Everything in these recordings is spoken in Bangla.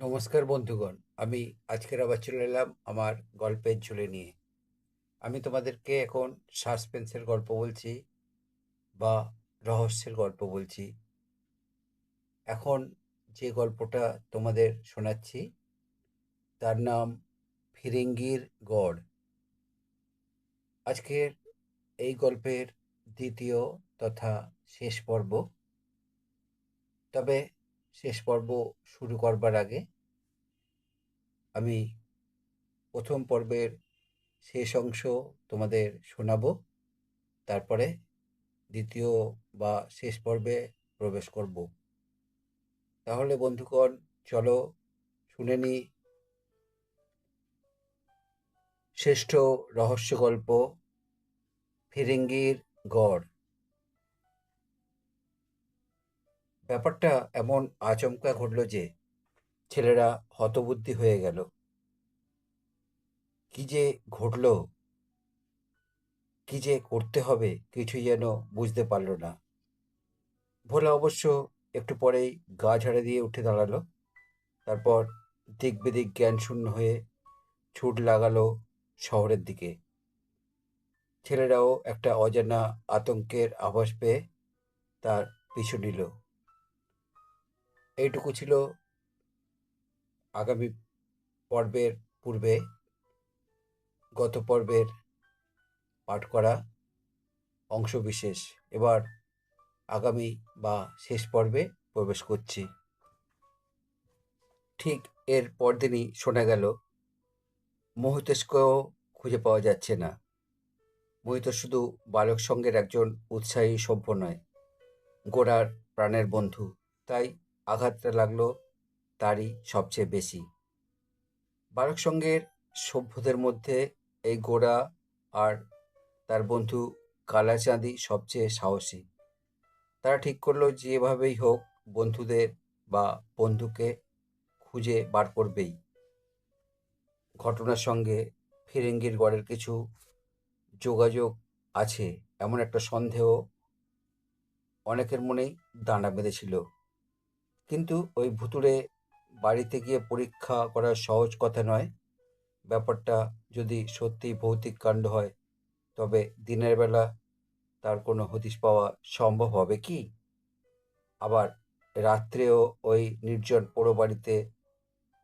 নমস্কার বন্ধুগণ, আমি আজকের আবার চলে এলাম আমার গল্পের ঝুলে নিয়ে। আমি তোমাদেরকে এখন সাসপেন্সের গল্প বলছি বা রহস্যের গল্প বলছি। এখন যে গল্পটা তোমাদের শোনাচ্ছি, তার নাম ফিরিঙ্গির গড়। আজকের এই গল্পের দ্বিতীয় তথা শেষ পর্ব। তবে শেষ পর্ব শুরু করবার আগে আমি প্রথম পর্বের শেষ অংশ তোমাদের শোনাবো। তারপরে দ্বিতীয় বা শেষ পর্বে প্রবেশ করব। তাহলে বন্ধুগণ, চলো শুনে নি শ্রেষ্ঠ রহস্য গল্প ফিরিঙ্গির গড়। ব্যাপারটা এমন আচমকা ঘটল যে ছেলেরা হতবুদ্ধি হয়ে গেল। কি যে ঘটল? কি যে করতে হবে কিছুই যেন বুঝতে পারল না। ভোলা অবশ্য একটু পরেই গা ঝাড়ে দিয়ে উঠে দাঁড়াল। তারপর দিক বেদিক জ্ঞান শূন্য হয়ে ছুট লাগালো শহরের দিকে। ছেলেরাও একটা অজানা আতঙ্কের আভাস পেয়ে তার পিছু নিল। এইটুকু ছিল আগামী পর্বের পূর্বে, গত পর্বের পাঠ করা অংশবিশেষ। এবার আগামী বা শেষ পর্বে প্রবেশ করছি। ঠিক এর পরদিনই শোনা গেল মোহিতেশকেও খুঁজে পাওয়া যাচ্ছে না। মোহিত শুধু বালক সঙ্গের একজন উৎসাহী সভ্য নয়, গোড়ার প্রাণের বন্ধু। তাই আঘাতটা লাগল তারই সবচেয়ে বেশি। বালক সঙ্গের সভ্যদের মধ্যে এই গোড়া আর তার বন্ধু কালাচাঁদি সবচেয়ে সাহসী। তারা ঠিক করল যেভাবেই হোক বন্ধুদের বা বন্ধুকে খুঁজে বার করবেই। ঘটনার সঙ্গে ফিরিঙ্গির গড়ের কিছু যোগাযোগ আছে, এমন একটা সন্দেহ অনেকের মনেই দাঁড়া বেঁধেছিল। কিন্তু ওই ভুতুড়ে বাড়িতে গিয়ে পরীক্ষা করা সহজ কথা নয়। ব্যাপারটা যদি সত্যি ভৌতিক কাণ্ড হয়, তবে দিনের বেলা তার কোনো হদিশ পাওয়া সম্ভব হবে কি? আবার রাত্রেও ওই নির্জন পোড়ো বাড়িতে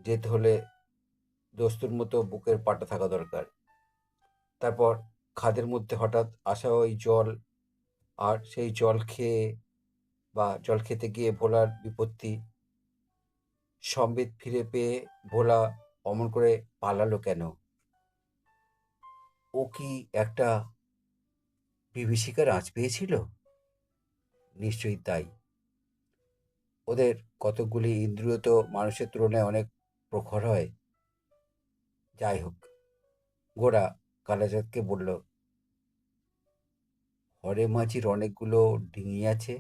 যেতে হলে দস্তুর মতো বুকের পাটা থাকা দরকার। তারপর খাদের মধ্যে হঠাৎ আসা ওই জল, আর সেই জল খেয়ে বা জল খেতে গিয়ে ভোলার বিপত্তি, সম্বিত ফিরে পেয়ে ভোলা অমন করে পালালো কেন? ও কি একটা বিভীষিকার আঁচ পেয়েছিল? নিশ্চয়ই তাই। ওদের কতকগুলি ইন্দ্রিয় তো মানুষের তুলনায় অনেক প্রখর হয়। যাই হোক গোড়া কালাচাঁদকে বলল হরে মাঝির অনেকগুলো ডিঙি আছে।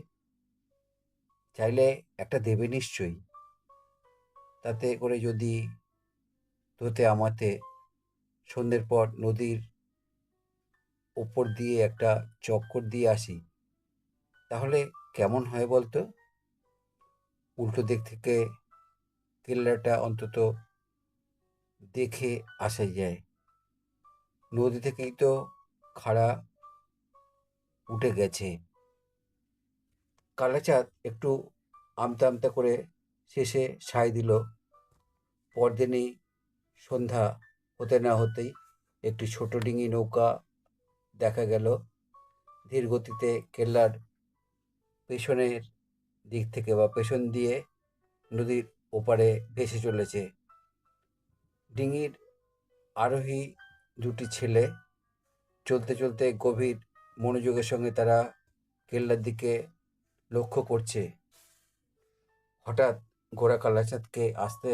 চাইলে একটা দেবে নিশ্চয়ই। তাতে করে যদি তোতে আমাতে সন্ধ্যের পর নদীর ওপর দিয়ে একটা চক্কর দিয়ে আসি, তাহলে কেমন হয় বলতো? উল্টো দিক থেকে কেল্লাটা অন্তত দেখে আসা যায়। নদী থেকেই তো খাড়া উঠে গেছে। কালাচাঁদ একটু আমতা আমতা করে শেষে সায় দিল। পরদিনই সন্ধ্যা হতে না হতেই একটি ছোট ডিঙি নৌকা দেখা গেল। ধীর গতিতে কেল্লার পেছনের দিক থেকে বা পেছন দিয়ে নদীর ওপারে ভেসে চলেছে। ডিঙির আরোহী দুটি ছেলে চলতে চলতে গভীর মনোযোগের সঙ্গে তারা কেল্লার দিকে লক্ষ্য করছে। হঠাৎ গোড়া কালাচাঁদকে আসতে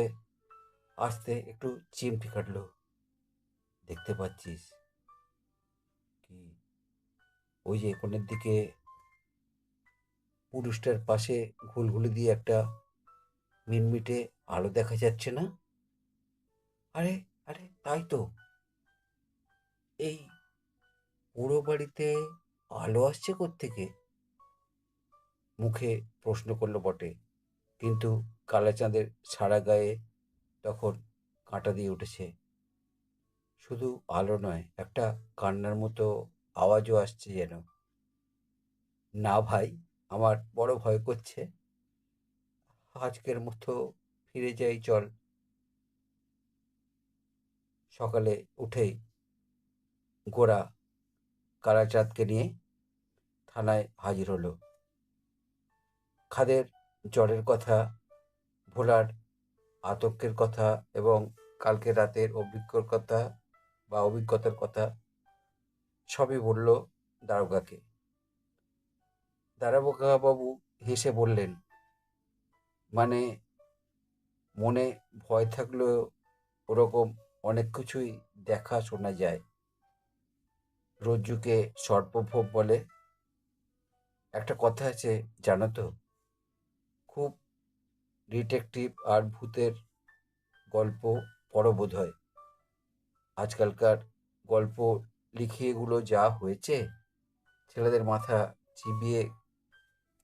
আসতে একটু চিমটি কাটলো। দেখতে পাচ্ছিস? কি? ওই যে কোণের দিকে পুরুষটার পাশে ঘুলঘুলি দিয়ে একটা মিনমিটে আলো দেখা যাচ্ছে না? আরে আরে, তাই তো। এই পুরো বাড়িতে আলো আসছে থেকে মুখে প্রশ্ন করল, বটে। কিন্তু কালাচাঁদের সারা গায়ে তখন কাঁটা দিয়ে উঠেছে। শুধু আলো নয়, একটা কান্নার মতো আওয়াজও আসছে যেন। না ভাই, আমার বড় ভয় করছে। আজকের মতো ফিরে যাই, চল। সকালে উঠেই গোরা কালাচাঁদকে নিয়ে থানায় হাজির হলো। খাদের জ্বরের কথা, ভোলার আতঙ্কের কথা এবং কালকে রাতের অভিজ্ঞর কথা বা অভিজ্ঞতার কথা সবই বলল দারোগাকে। দারোগাবাবু হেসে বললেন মানে মনে ভয় থাকলেও ওরকম অনেক কিছুই দেখা শোনা যায়। রজ্জুকে সর্পভোগ বলে। একটা কথা আছে জানো তো ডিটেকটিভ আর ভূতের গল্প বড় বোধ হয় আজকালকার গল্প লিখিয়েগুলো যা হয়েছে, ছেলেদের মাথা চিবিয়ে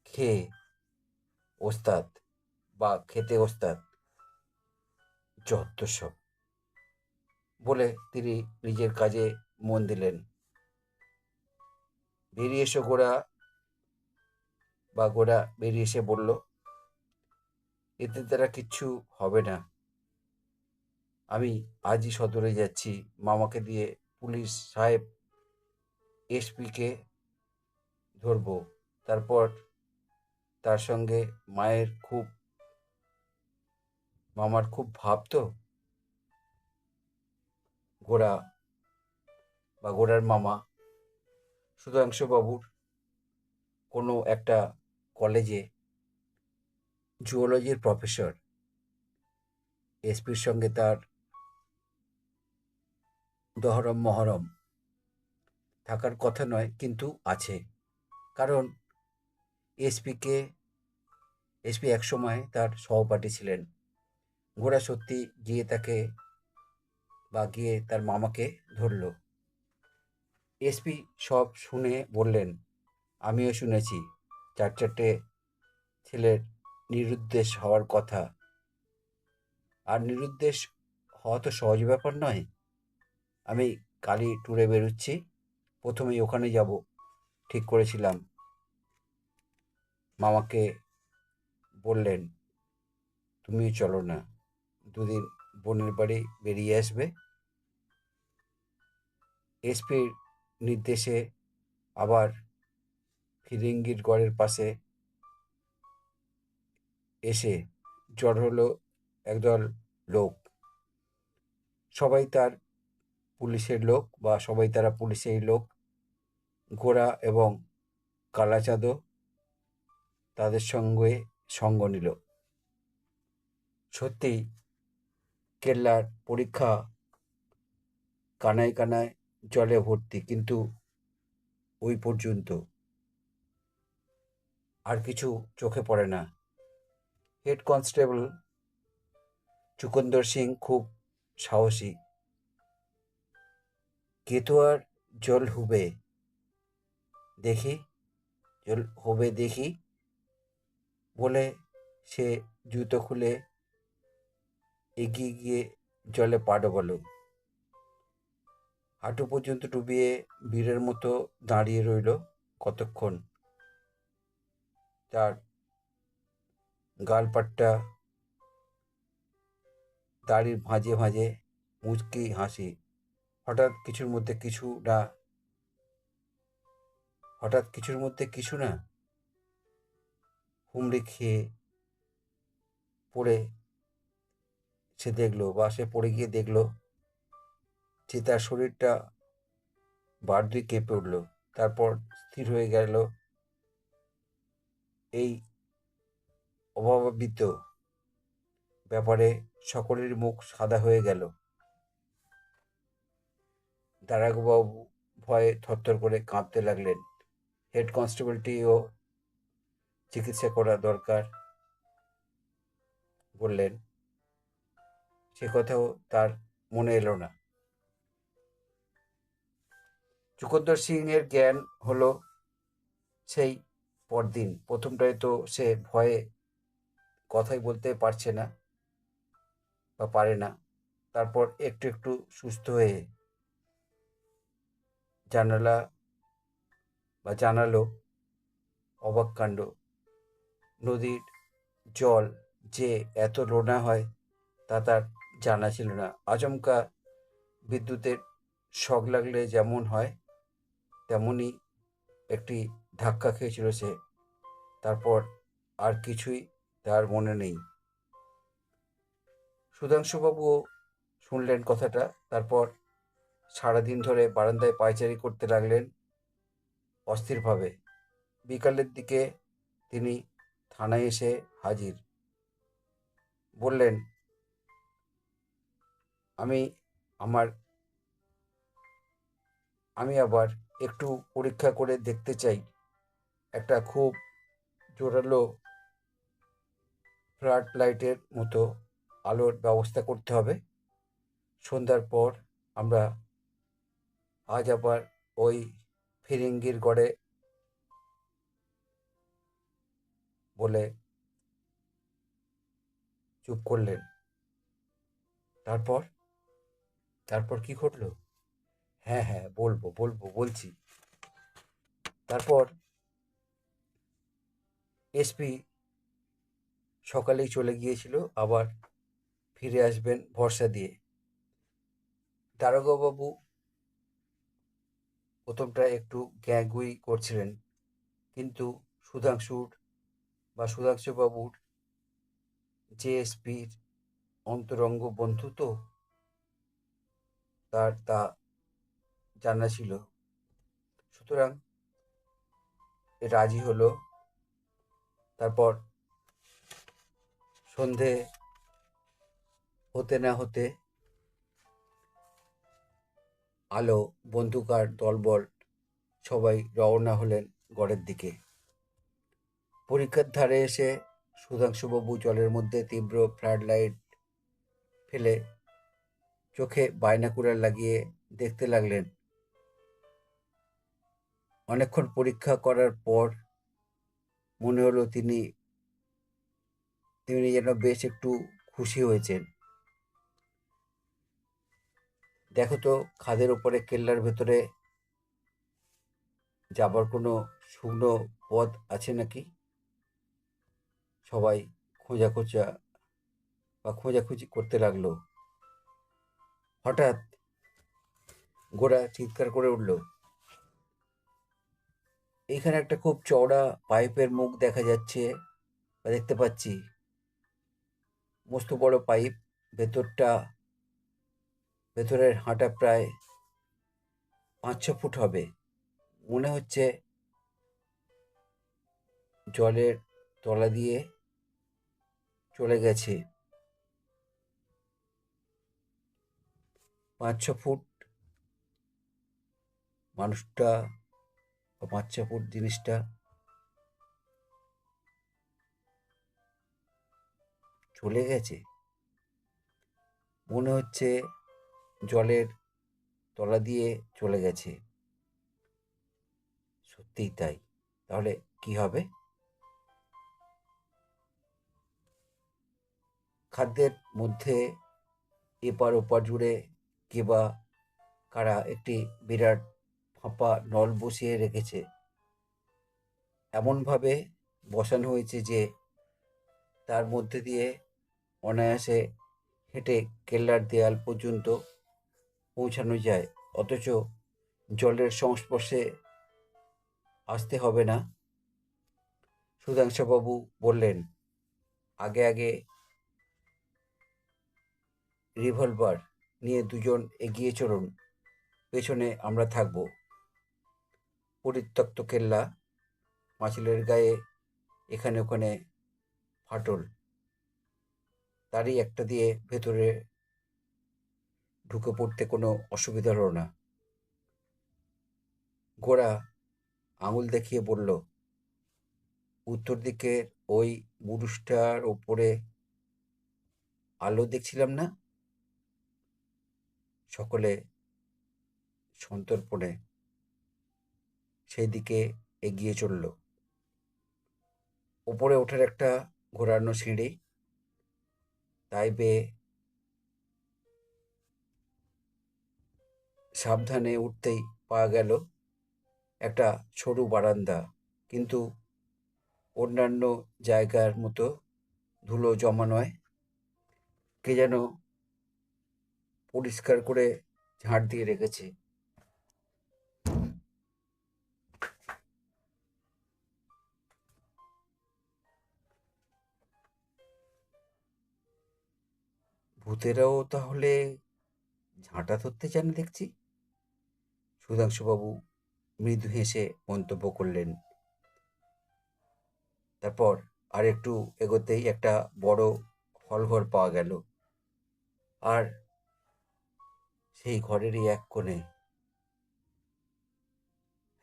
খেয়ে ওস্তাদ বা খেতে ওস্তাদ সব বলে তিনি নিজের কাজে মন দিলেন। বেরিয়ে এসো গোড়া বা গোড়া বেরিয়ে এসে বলল এতে তারা কিচ্ছু হবে না। আমি আজই সদরে যাচ্ছি। মামাকে দিয়ে পুলিশ সাহেব এসপিকে ধরবো। তারপর তার সঙ্গে মায়ের খুব, মামার খুব ভাব তো? গোড়া বা গোড়ার মামা সুধাংশুবাবুর কোনো একটা কলেজে জুওলজির প্রফেসর এসপির সঙ্গে তার দহরম মহরম থাকার কথা নয়, কিন্তু আছে। কারণ এসপিকে এসপি একসময় তার সহপাঠী ছিলেন। ঘোড়া সত্যি গিয়ে তাকে বা গিয়ে তার মামাকে ধরল। এসপি সব শুনে বললেন, আমিও শুনেছি। চার চারটে ছেলের নিরুদ্দেশ হওয়ার কথা। আর নিরুদ্দেশ হওয়া তো সহজ ব্যাপার নয়। আমি কালই ট্যুরে বেরোচ্ছি। প্রথমেই ওখানে যাব। ঠিক করেছিলাম। মামাকে বললেন, তুমিও চলো না। দুদিন বোনের বাড়ি বেরিয়ে আসবে। এসপির নির্দেশে আবার ফিরিঙ্গির গড়ের পাশে এসে জড় হলো একদল লোক। সবাই তার পুলিশের লোক বা সবাই তারা পুলিশের লোক। গোড়া এবং কালাচাঁদও তাদের সঙ্গে সঙ্গ নিল। সত্যি কেল্লার পরীক্ষা কানায় কানায় জলে ভর্তি, কিন্তু ওই পর্যন্ত। আর কিছু চোখে পড়ে না। হেড কনস্টেবল চুকন্দর সিং খুব সাহসী। কেতুয়ার জল হুবে দেখি, জল হবে দেখি বলে সে জুতো খুলে এগিয়ে গিয়ে জলে পা ডোবালো। হাঁটু পর্যন্ত ডুবিয়ে বীরের মতো দাঁড়িয়ে রইল কতক্ষণ? তার গালপাট্টা দাড়ির ভাঁজে ভাঁজে মুচকি হাসি। হঠাৎ কিছুর মধ্যে কিছু না। হঠাৎ কিছুর মধ্যে কিছু না। হুমড়ি খেয়ে পড়ে সে দেখল বা সে পড়ে গিয়ে দেখল যে তার শরীরটা বার দুই কেঁপে উঠল। তারপর স্থির হয়ে গেল। এই অভাবিত ব্যাপারে সকলের মুখ সাদা হয়ে গেল। দারাগবাবু ভয়ে থরথর করে কাঁপতে লাগলেন। হেড কনস্টেবলটিও চিকিৎসা করা দরকার বললেন। সে কথাও তার মনে এলো না। চুকন্দর সিং এর জ্ঞান হলো সেই পরদিন। প্রথমটায় তো সে ভয়ে কথাই বলতে পারছে না বা পারে না। তারপর একটু একটু সুস্থ হয়ে জানালা বা জানালো অবাক কাণ্ড। নদীর জল যে এত লোনা হয় তা তার জানা ছিল না। আচমকা বিদ্যুতের শক লাগলে যেমন হয় তেমনই একটি ধাক্কা খেয়েছিল সে। তারপর আর কিছুই তার মনে নেই। সুধাংশুবাবুও শুনলেন কথাটা, তারপর সারাদিন ধরে বারান্দায় পায়চারি করতে লাগলেন অস্থিরভাবে। বিকালের দিকে তিনি থানায় এসে হাজির। বললেন, আমি আমার, আমি আবার একটু পরীক্ষা করে দেখতে চাই। একটা খুব জোরালো ফ্লাড লাইটের মতো আলোর ব্যবস্থা করতে হবে। সন্ধ্যার পর আমরা আজ আবার ওই ফিরিঙ্গির গড়ে বলে চুপ করলেন। তারপর? তারপর কি ঘটলো? হ্যাঁ হ্যাঁ বলব বলব, বলছি। তারপর এসপি সকালেই চলে গিয়েছিল, আবার ফিরে আসবেন ভরসা দিয়ে। দারোগাবাবু প্রথমটা একটু গ্যাগুই করছিলেন, কিন্তু সুধাংশুর বা সুধাংশুবাবুর জেএসপির অন্তরঙ্গ বন্ধু তো তার তা জানা ছিল। সুতরাং রাজি হলো, তারপর সন্ধে হতে না হতে আলো, বন্ধুকার, দলবল সবাই রওনা হলেন গড়ের দিকে। পরীক্ষার ধারে এসে সুধাংশুবাবু জলের মধ্যে তীব্র ফ্লাড লাইট ফেলে চোখে বাইনাকুলার লাগিয়ে দেখতে লাগলেন। অনেকক্ষণ পরীক্ষা করার পর মনে হলো তিনি তিনি যেন বেশ একটু খুশি হয়েছেন। দেখো তো, খাদের ওপরে কেল্লার ভেতরে যাবার কোনো শুকনো পথ আছে নাকি? সবাই খোঁজা খোঁজা বা খোঁজাখুঁজি করতে লাগল। হঠাৎ গোড়া চিৎকার করে উঠল। এইখানে একটা খুব চওড়া পাইপের মুখ দেখা যাচ্ছে বা দেখতে পাচ্ছি। মস্ত বড় পাইপ, ভেতরটা, ভেতরের হাঁটা প্রায় পাঁচ ছ ফুট হবে। মনে হচ্ছে জলের তলা দিয়ে চলে গেছে। পাঁচ ছ ফুট মানুষটা বা পাঁচ ছ ফুট জিনিসটা চলে গেছে। মনে হচ্ছে জলের তলা দিয়ে চলে গেছে। সত্যিই তাই। তাহলে কি হবে? খাদ্যের মধ্যে এপার ওপার জুড়ে কে বা কারা একটি বিরাট ফাঁপা নল বসিয়ে রেখেছে। এমনভাবে বসানো হয়েছে যে তার মধ্যে দিয়ে অনায়াসে হেঁটে কেল্লার দেয়াল পর্যন্ত পৌঁছানো যায়। অথচ জলের সংস্পর্শে আসতে হবে না। সুধাংশুবাবু বললেন, আগে আগে রিভলভার নিয়ে দুজন এগিয়ে চলুন, পেছনে আমরা থাকব। পরিত্যক্ত কেল্লা পাঁচিলের গায়ে এখানে ওখানে ফাটল। তারই একটা দিয়ে ভেতরে ঢুকে পড়তে কোনো অসুবিধা হলো না। গোড়া আঙুল দেখিয়ে বলল, উত্তর দিকের ওই বুরুজটার ওপরে আলো দেখছিলাম না? সকলে সন্তর্পণে সেই দিকে এগিয়ে চলল। ওপরে ওঠার একটা ঘোরানো সিঁড়ি তাই পেয়ে সাবধানে উঠতেই পাওয়া গেল একটা সরু বারান্দা। কিন্তু অন্যান্য জায়গার মতো ধুলো জমা নয়। কে যেন পরিষ্কার করে ঝাঁট দিয়ে রেখেছে। ভূতেরাও তাহলে ঝাঁটা ধরতে জানে দেখছি? সুধাংশুবাবু মৃদু হেসে মন্তব্য করলেন, তারপর আর একটু এগোতেই একটা বড় হলঘর পাওয়া গেল। আর সেই ঘরেরই এক কোণে।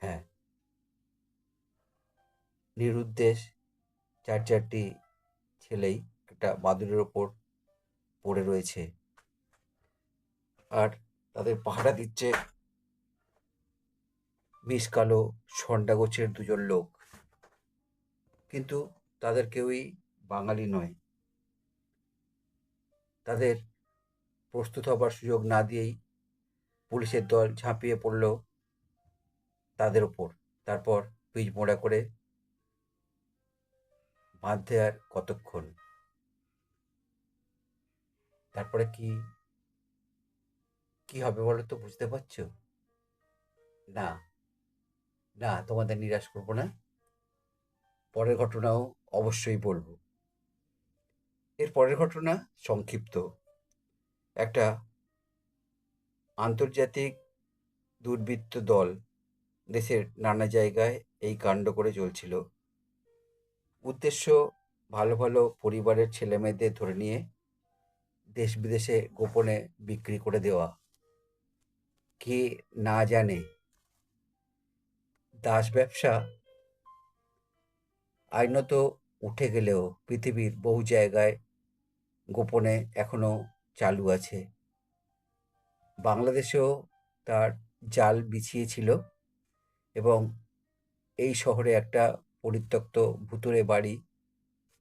হ্যাঁ। নিরুদ্দেশ চার চারটি ছেলেই একটা মাদুরের ওপর পড়ে রয়েছে। আর তাদের পাহারা দিচ্ছে বিষ কালো সন্ডা গোছের দুজন লোক। কিন্তু তাদের কেউই বাঙালি নয়। তাদের প্রস্তুত হবার সুযোগ না দিয়েই পুলিশের দল ঝাঁপিয়ে পড়ল তাদের ওপর। তারপর পিচ মোড়া করে বাঁধতে আর কতক্ষণ? তারপরে কি কি হবে বলো তো, বুঝতে পারছ? না না, তোমাদের নিরাশ করব না। পরের ঘটনাও অবশ্যই বলব। এর পরের ঘটনা সংক্ষিপ্ত। একটা আন্তর্জাতিক দুর্বৃত্ত দল দেশের নানা জায়গায় এই কাণ্ড করে চলছিল। উদ্দেশ্য ভালো ভালো পরিবারের ছেলেমেয়েদের ধরে নিয়ে দেশ বিদেশে গোপনে বিক্রি করে দেওয়া। কে না জানে। দাস ব্যবসা আইনত উঠে গেলেও পৃথিবীর বহু জায়গায় গোপনে এখনও চালু আছে। বাংলাদেশেও তার জাল বিছিয়েছিল এবং এই শহরে একটা পরিত্যক্ত ভুতুরে বাড়ি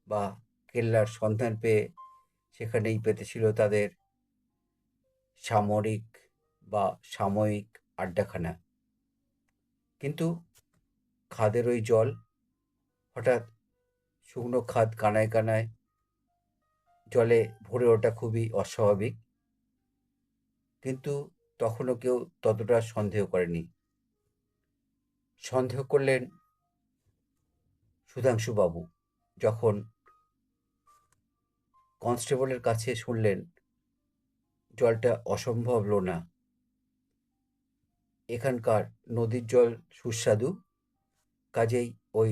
বা কেল্লার সন্ধান পেয়ে সেখানেই পেতেছিল তাদের সামরিক বা সাময়িক আড্ডাখানা। কিন্তু খাদের ওই জল হঠাৎ শুকনো খাদ কানায় কানায় জলে ভরে ওঠা খুবই অস্বাভাবিক। কিন্তু তখনও কেউ ততটা সন্দেহ করেনি। সন্দেহ করলেন সুধাংশুবাবু, যখন কনস্টেবলের কাছে শুনলেন, জলটা অসম্ভব, লোনা। এখানকার নদীর জল সুস্বাদু। কাজেই ওই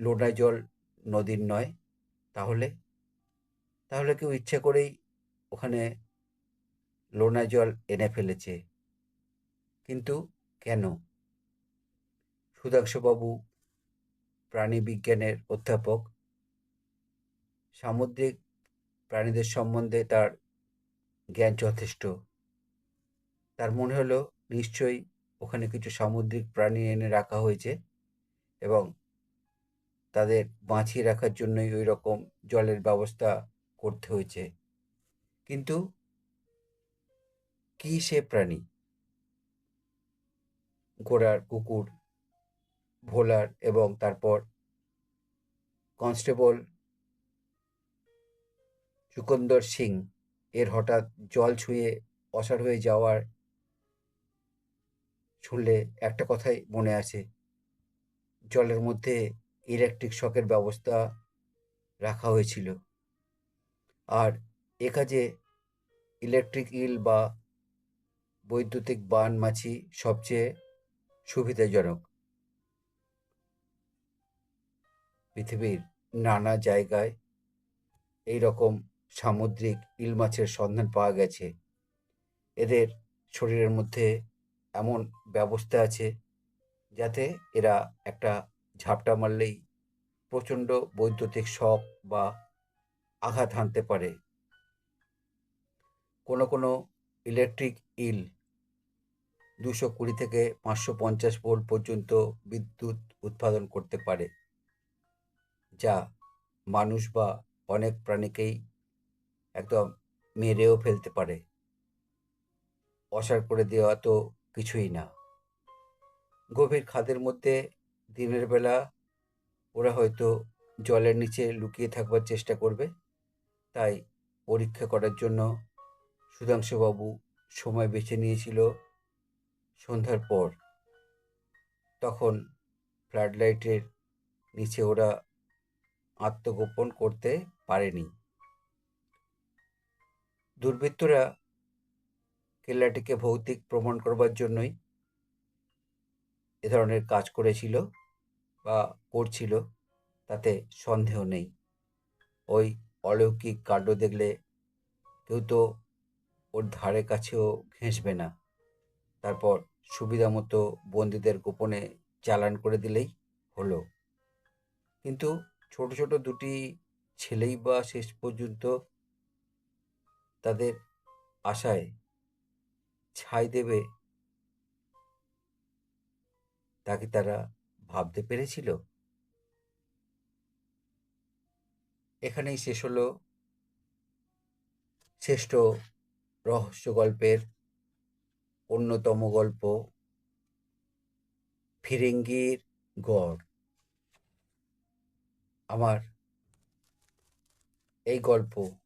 লোনা জল নদীর নয়। তাহলে? তাহলে কেউ ইচ্ছে করেই ওখানে লোনা জল এনে ফেলেছে। কিন্তু কেন? সুধাংশুবাবু, প্রাণীবিজ্ঞানের অধ্যাপক, সামুদ্রিক প্রাণীদের সম্বন্ধে তার জ্ঞান যথেষ্ট। তার মনে হলো, নিশ্চয়ই ওখানে কিছু সামুদ্রিক প্রাণী এনে রাখা হয়েছে এবং তাদের বাঁচিয়ে রাখার জন্যই ওই রকম জলের ব্যবস্থা করতে হয়েছে। কিন্তু কি সে প্রাণী? ঘোড়ার, কুকুর, ভোলার এবং তারপর কনস্টেবল চুকন্দর সিং এর হঠাৎ জল ছুঁয়ে অসাড় হয়ে যাওয়ার শুনলে একটা কথাই মনে আছে। জলের মধ্যে ইলেকট্রিক শকের ব্যবস্থা রাখা হয়েছিল। আর এ কাজে ইলেকট্রিক ইল বা বৈদ্যুতিক বান মাছি সবচেয়ে সুবিধাজনক। পৃথিবীর নানা জায়গায় এই রকম সামুদ্রিক ইল মাছের সন্ধান পাওয়া গেছে। এদের শরীরের মধ্যে এমন ব্যবস্থা আছে যাতে এরা একটা ঝাপটা মারলেই প্রচণ্ড বৈদ্যুতিক শক বা আঘাত হানতে পারে। কোনো কোনো ইলেকট্রিক ইল দুশো কুড়ি থেকে পাঁচশো পঞ্চাশ ভোল্ট পর্যন্ত বিদ্যুৎ উৎপাদন করতে পারে, যা মানুষ বা অনেক প্রাণীকেই একদম মেরেও ফেলতে পারে। অসার করে দেওয়া তো কিছুই না। গভীর খাদের মধ্যে দিনের বেলা ওরা হয়তো জলের নিচে লুকিয়ে থাকবার চেষ্টা করবে। তাই পরীক্ষা করার জন্য সুধাংশুবাবু সময় বেছে নিয়েছিল সন্ধ্যার পর। তখন ফ্লাড লাইটের নিচে ওরা আত্মগোপন করতে পারেনি। দুর্বৃত্তরা কেল্লাটিকে ভৌতিক প্রমাণ করবার জন্যই এ ধরনের কাজ করেছিল বা করছিল, তাতে সন্দেহ নেই। ওই অলৌকিক কাণ্ড দেখলে কেউ তো ওর ধারে কাছেও ঘেঁষবে না। তারপর সুবিধা মতো বন্দীদের গোপনে চালান করে দিলেই হলো। কিন্তু ছোট ছোট দুটি ছেলেই বা শেষ পর্যন্ত তাদের আশায় ছাই দেবে। তাকে তারা ভাবতে পেরেছিল? এখানেই শেষ হলো শ্রেষ্ঠ রহস্য গল্পের অন্যতম গল্প, ফিরিঙ্গির গড়। আমার এই গল্প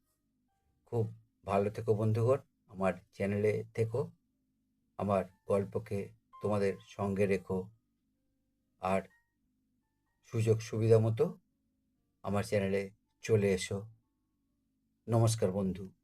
খুব ভালো থেকো বন্ধুগণ, আমার চ্যানেলে থেকো, আমার গল্পকে তোমাদের সঙ্গে রেখো। আর সুযোগ সুবিধা মতো আমার চ্যানেলে চলে এসো। নমস্কার বন্ধু।